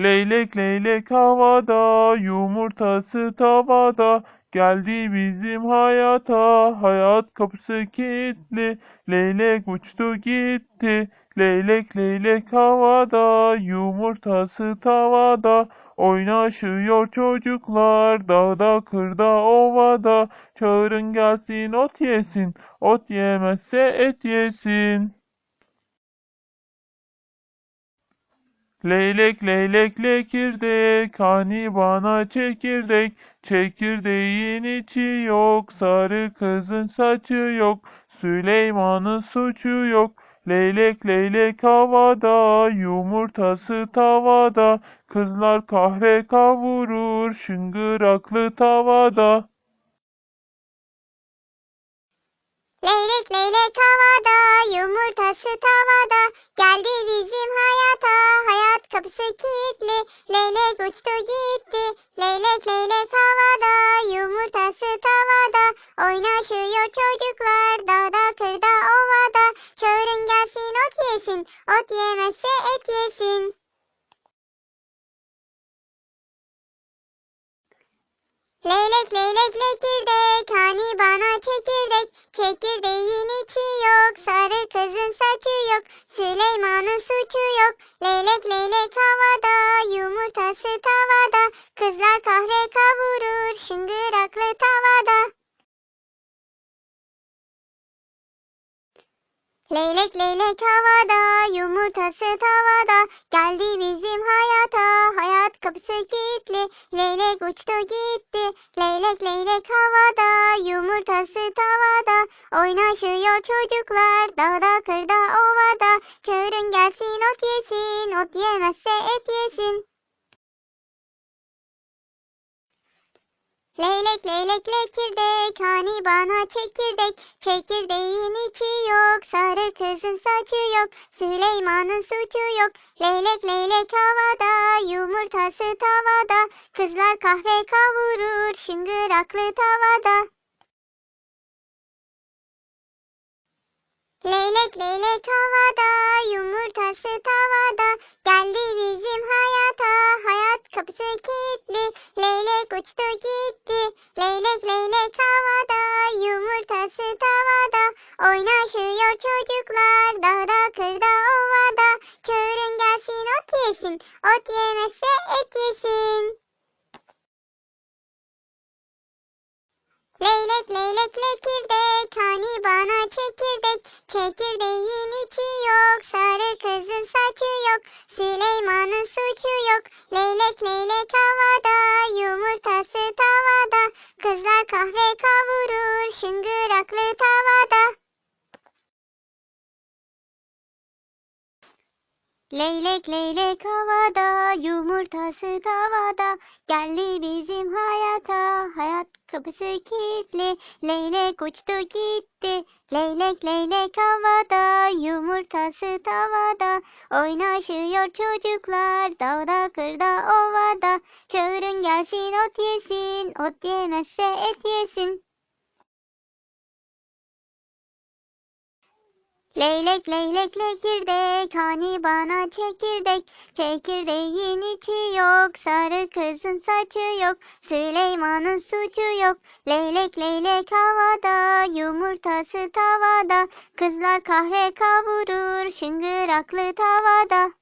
Leylek leylek havada, yumurtası tavada. Geldi bizim hayata, hayat kapısı kilitli. Leylek uçtu gitti, leylek leylek havada, yumurtası tavada. Oynaşıyor çocuklar, dağda kırda ovada. Çağırın gelsin ot yesin, ot yemezse et yesin. Leylek leylek lekirdek, hani bana çekirdek. Çekirdeğin içi yok, sarı kızın saçı yok. Süleyman'ın suçu yok. Leylek leylek havada, yumurtası tavada. Kızlar kahve kavurur, şıngıraklı tavada. Leylek leylek havada, yumurtası tavada. Geldi bizim hayata, hayat kapısı kilitli. Leylek uçtu gitti, leylek leylek havada, yumurtası tavada. Oynaşıyor çocuklar, dağda kırda ovada. Çağırın gelsin ot yesin, ot yemezse Çekirdeğin içi yok, sarı kızın saçı yok. Süleyman'ın suçu yok. Leylek leylek havada, yumurtası tavada. Kızlar kahve kavurur, şıngıraklı tavada. Leylek leylek havada, yumurtası tavada. Geldi bizim hayata, hayat kapısı kilitli. Leylek uçtu gitti, leylek leylek havada, yumurtası tavada. Oynaşıyor çocuklar, dağda kırda ovada. Çağırın gelsin ot yesin, ot yemezse et yesin. Leylek leylek lekirdek, hani bana çekirdek. Çekirdeğin içi yok, sarı kızın saçı yok. Süleyman'ın suçu yok. Leylek leylek havada, yumurtası tavada. Kızlar kahve kavurur, şıngıraklı tavada. Leylek leylek havada, yumurtası tavada. Geldi bizim hayata, hayat kapısı kilitli. Leylek uçtu gitti, leylek leylek havada, yumurtası tavada. Oynaşıyor çocuklar, dağda kırda ovada. Çağırın gelsin ot yesin, ot yemezse et yesin. Leylek leylek lekirdek, hani bana çekirdek. Çekirdeğin içi yok, sarı kızın saçı yok. Süleyman'ın suçu yok. Leylek leylek havada, yumurtası tavada. Kızlar kahve kavurur, şıngıraklı tavada. Leylek leylek havada, yumurtası tavada. Geldi bizim hayata, hayat kapısı kilitli. Leylek uçtu gitti, leylek leylek havada, yumurtası tavada. Oynaşıyor çocuklar, dağda kırda ovada. Çağırın gelsin ot yesin, ot yemezse et yesin. Leylek leylek lekirdek, hani bana çekirdek. Çekirdeğin içi yok, sarı kızın saçı yok. Süleyman'ın suçu yok. Leylek leylek havada, yumurtası tavada. Kızlar kahve kavurur, şıngıraklı tavada.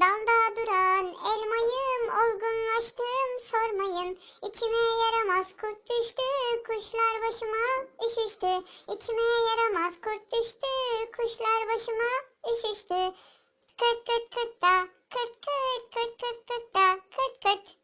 Dalda duran elmayım olgunlaştım sormayın. İçime yaramaz kurt düştü kuşlar başıma üşüştü. İçime yaramaz kurt düştü kuşlar başıma üşüştü. Kırt kırt kırt da kırt kırt kırt kırt kırt da kırt kırt.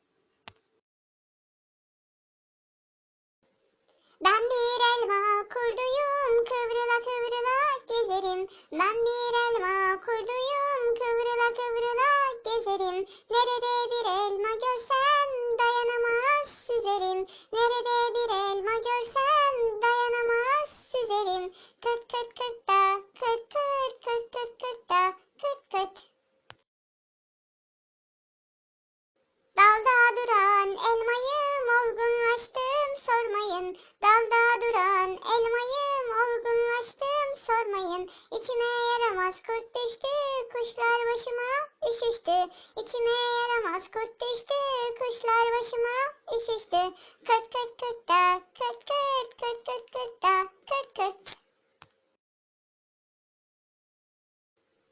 Ben bir elma kurduyum kıvrıla kıvrıla gezerim. Nerede düştü, kuşlar başıma üşüştü. Kırt kırt kırt da, kırt kırt kırt kırt kırt da, kırt kırt.